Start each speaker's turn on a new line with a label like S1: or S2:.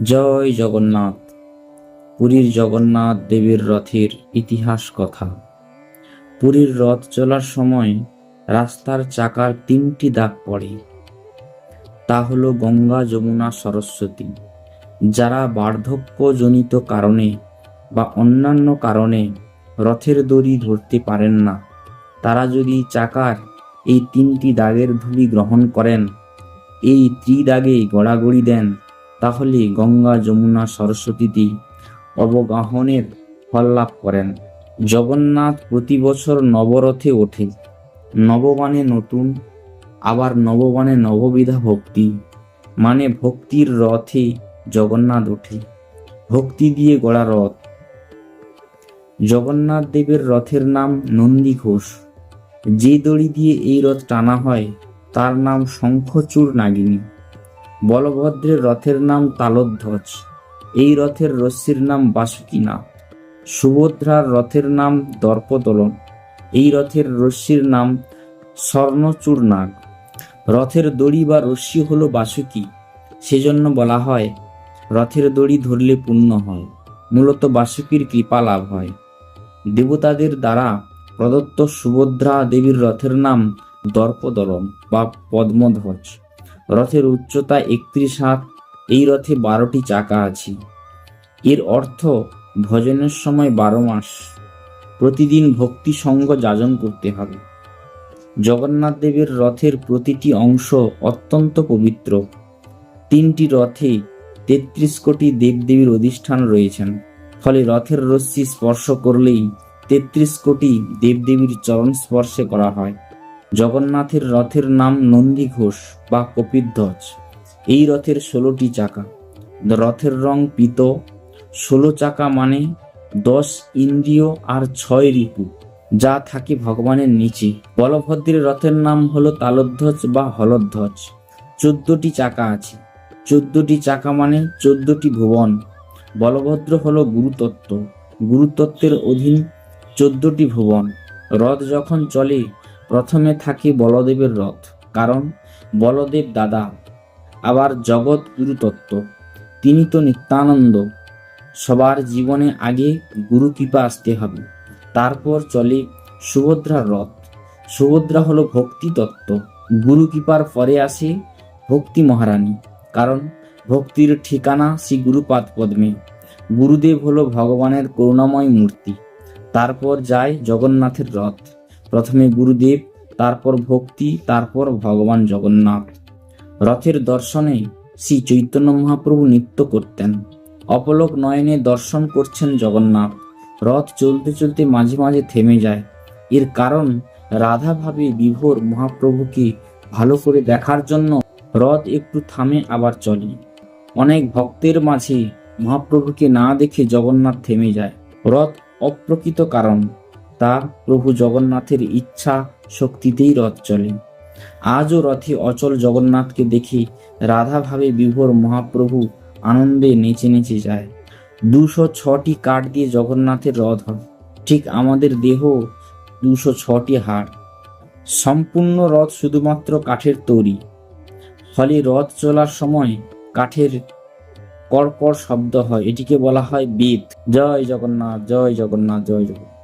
S1: জয় জগন্নাথ। পুরীর জগন্নাথ দেবের রথের ইতিহাস কথা। পুরীর রথ চলার সময় রাস্তার চাকার তিনটি দাগ পড়ে। তা হলো গঙ্গা, যমুনা, সরস্বতী। যারা বার্ধক্যজনিত কারণে বা অন্যান্য কারণে রথের দড়ি ধরতে পারেন না, তারা যদি চাকার এই তিনটি দাগের ধুলি গ্রহণ করেন, এই ত্রিদাগে গড়াগড়ি দেন তাহলে গঙ্গা, যমুনা সরস্বতীতে অবগাহনের ফল লাভ করেন। জগন্নাথ প্রতি বছর নবরথে ওঠে। নববানে নতুন, আবার নববানে নববিধা ভক্তি। মানে ভক্তির রথে জগন্নাথ ওঠে। ভক্তি দিয়ে গড়া রথ। জগন্নাথ দেবের রথের নাম নন্দী ঘোষ। যে দড়ি দিয়ে এই রথ টানা হয়, তার নাম শঙ্খচূড় নাগিনী। বলভদ্রের রথের নাম তালধ্বজ। এই রথের রশ্মির নাম বাসুকিনাথ। সুভদ্রার রথের নাম দর্পদলন। এই রথের রশ্মির নাম স্বর্ণচূড় নাগ রথের দড়ি বা রশ্মি হলো বাসুকি। সেজন্য বলা হয়, রথের দড়ি ধরলে পূর্ণ হয়। মূলত বাসুকির কৃপা লাভ হয়। দেবতাদের দ্বারা প্রদত্ত সুভদ্রা দেবীর রথের নাম দর্পদলন বা পদ্মধ্বজ। রথের উচ্চতা একত্রিশ হাত, এই রথে বারোটি চাকা আছে। এর অর্থ ভজনের সময় বারো মাস। প্রতিদিন ভক্তি সঙ্গ যাজন করতে হবে। জগন্নাথ দেবের রথের প্রতিটি অংশ অত্যন্ত পবিত্র। তিনটি রথে তেত্রিশ কোটি দেবদেবীর অধিষ্ঠান রয়েছেন। ফলে রথের রশ্মি স্পর্শ করলেই তেত্রিশ কোটি দেবদেবীর চরণ স্পর্শে করা হয়। জগন্নাথের রথের নাম নন্দী ঘোষ বা কপিধ্বজ এই রথের ষোলোটি চাকা। রথের রং পিত। ষোলো চাকা মানে দশ ইন্দ্রিয় আর ছয় রিপু, যা থাকে ভগবানের নিচে। বলভদ্রের রথের নাম হলো তালধ্বজ বা হলধ্বজ। চোদ্দটি চাকা আছে। চোদ্দটি চাকা মানে চোদ্দটি ভুবন। বলভদ্র হলো গুরুতত্ত্ব। গুরুতত্ত্বের অধীন চোদ্দটি ভুবন। রথ যখন চলে প্রথমে থাকে বলদেবের রথ, কারণ বলদেব দাদা, আবার জগৎ গুরুতত্ত্ব তিনি তো নিত্যানন্দ। সবার জীবনে আগে গুরু কৃপা আসতে হবে। তারপর চলে সুভদ্রার রথ। সুভদ্রা হলো ভক্তি তত্ত্ব। গুরু কৃপার পরে আসে ভক্তি মহারানী, কারণ ভক্তির ঠিকানা শ্রী গুরুপাদ পদ্মে। গুরুদেব হলো ভগবানের করুণাময় মূর্তি। তারপর যায় জগন্নাথের রথ। প্রথমে গুরুদেব, তারপর ভক্তি, তারপর ভগবান জগন্নাথ। রথের দর্শনে শ্রী চৈতন্য মহাপ্রভু নৃত্য করতেন। অপলক নয়নে দর্শন করছেন জগন্নাথ। রথ চলতে চলতে মাঝে মাঝে থেমে যায়। এর কারণ, রাধা ভাবে বিভোর মহাপ্রভুকে ভালো করে দেখার জন্য রথ একটু থামে আবার চলে। অনেক ভক্তের মাঝে মহাপ্রভুকে না দেখে জগন্নাথ থেমে যায়। রথ অপ্রকৃত কারণ। তা প্রভু জগন্নাথের ইচ্ছা শক্তিতেই রথ চলে। আজও রথে অচল জগন্নাথকে দেখে রাধাভাবে বিভোর মহাপ্রভু আনন্দে নেচে নেচে যায়। দুশো ছটি কাঠ দিয়ে জগন্নাথের রথ হয়। ঠিক আমাদের দেহ দুশো ছটি হাড়। সম্পূর্ণ রথ শুধুমাত্র কাঠের তৈরি। ফলে রথ চলার সময় কাঠের কড়কড় শব্দ হয়। এটিকে বলা হয় বেদ। জয় জগন্নাথ জয় জগন্নাথ জয় জগন্নাথ।